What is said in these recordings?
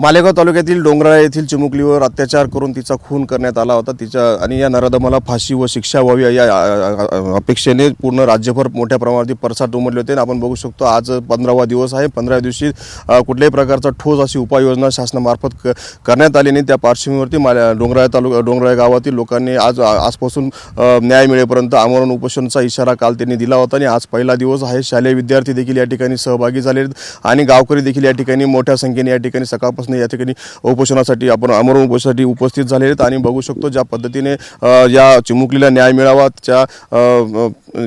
मालेगाव तालुक्यातील डोंगराळा येथील चिमुकलीवर अत्याचार करून तिचा खून करण्यात आला होता. तिच्या आणि या नराधमाला फाशी व शिक्षा व्हावी या अपेक्षेने पूर्ण राज्यभर मोठ्या प्रमाणात पडसाद उमटले होते. आणि आपण बघू शकतो आज पंधरावा दिवस आहे. पंधरा दिवशी कुठल्याही प्रकारचा ठोस अशी उपाययोजना शासनामार्फत क करण्यात आली नाही. त्या पार्श्वभूमीवरती माल्या डोंगराळ तालुका डोंगराळ गावातील लोकांनी आज आजपासून न्याय मिळेपर्यंत आमरण उपोषणचा इशारा काल त्यांनी दिला होता. आणि आज पहिला दिवस आहे. शालेय विद्यार्थी देखील या ठिकाणी सहभागी झाले आहेत आणि गावकरी देखील या ठिकाणी मोठ्या संख्येने या ठिकाणी सकाळपासून या ठिकाणी उपोषणासाठी आपण आमरण उपोषणासाठी उपस्थित झालेले आहेत आणि बघू शकतो ज्या पद्धतीने या चिमुकलीला न्याय मिळावा त्या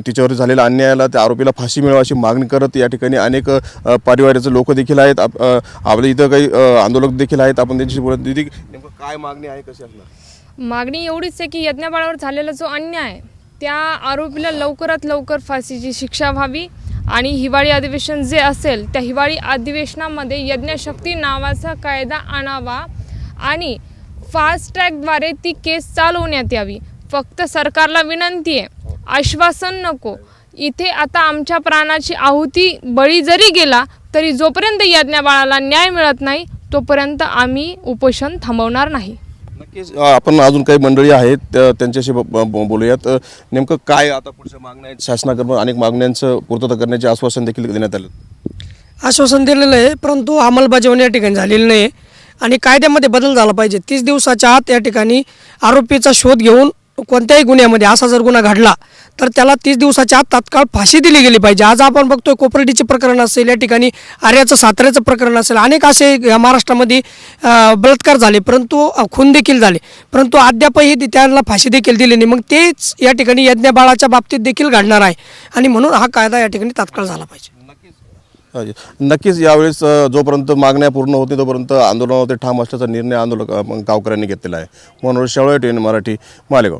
तिच्यावर झालेल्या अन्यायाला त्या आरोपीला फाशी मिळावा अशी मागणी करत या ठिकाणी अनेक अ, परिवाराचे लोक देखील आहेत. आप- आपल्या इथं काही आंदोलक देखील आहेत. आपण त्यांच्याशी बोलत दिदी नेमकं काय मागणी आहे? कशी असणार? मागणी एवढीच आहे की यज्ञबाळावर झालेला जो अन्याय आहे, त्या आरोपीला लवकरात लवकर फाशीची शिक्षा व्हावी. आणि हिवाळी अधिवेशन जे असेल त्या हिवाळी अधिवेशनामध्ये यज्ञशक्ती नावाचा कायदा आणावा आणि फास्ट ट्रॅकद्वारे ती केस चालवण्यात यावी. फक्त सरकारला विनंती आहे आश्वासन नको. इथे आता आमच्या प्राणाची आहुती बळी जरी गेला तरी जोपर्यंत यज्ञबाळाला न्याय मिळत नाही तोपर्यंत आम्ही उपोषण थांबवणार नाही. नक्कीच. आपण अजून काही मंडळी आहेत त्यांच्याशी बोलूयात. नेमकं काय आता पुढच्या मागण्या आहेत शासनाकडून अनेक मागण्यांचं पूर्तता करण्याचे आश्वासन देखील देण्यात आलं? आश्वासन दिलेलं आहे परंतु अंमलबजावणी या ठिकाणी झालेली नाही. आणि कायद्यामध्ये बदल झाला पाहिजे. तीस दिवसाच्या आत या ठिकाणी आरोपीचा शोध घेऊन कोणत्याही गुन्ह्यामध्ये असा जर गुन्हा घडला तर त्याला तीस दिवसाच्या आत तात्काळ फाशी दिली गेली पाहिजे. आज आपण बघतोय कोपर्डीचे प्रकरण असेल या ठिकाणी आर्याचं साताऱ्याचं प्रकरण असेल. अनेक असे या महाराष्ट्रामध्ये बलात्कार झाले परंतु खून देखील झाले. परंतु अद्यापही ती- त्यांना फाशी देखील दिली नाही. मग तेच या ठिकाणी यज्ञ बाळाच्या बाबतीत देखील घडणार आहे. आणि म्हणून हा कायदा या ठिकाणी तात्काळ झाला पाहिजे. नक्कीच. यावेळेस जोपर्यंत मागण्या पूर्ण होती तोपर्यंत आंदोलनावरती ठाम असल्याचा निर्णय आंदोलक गावकऱ्यांनी घेतलेला आहे. मनोज शेवळे टी मराठी मालेगाव.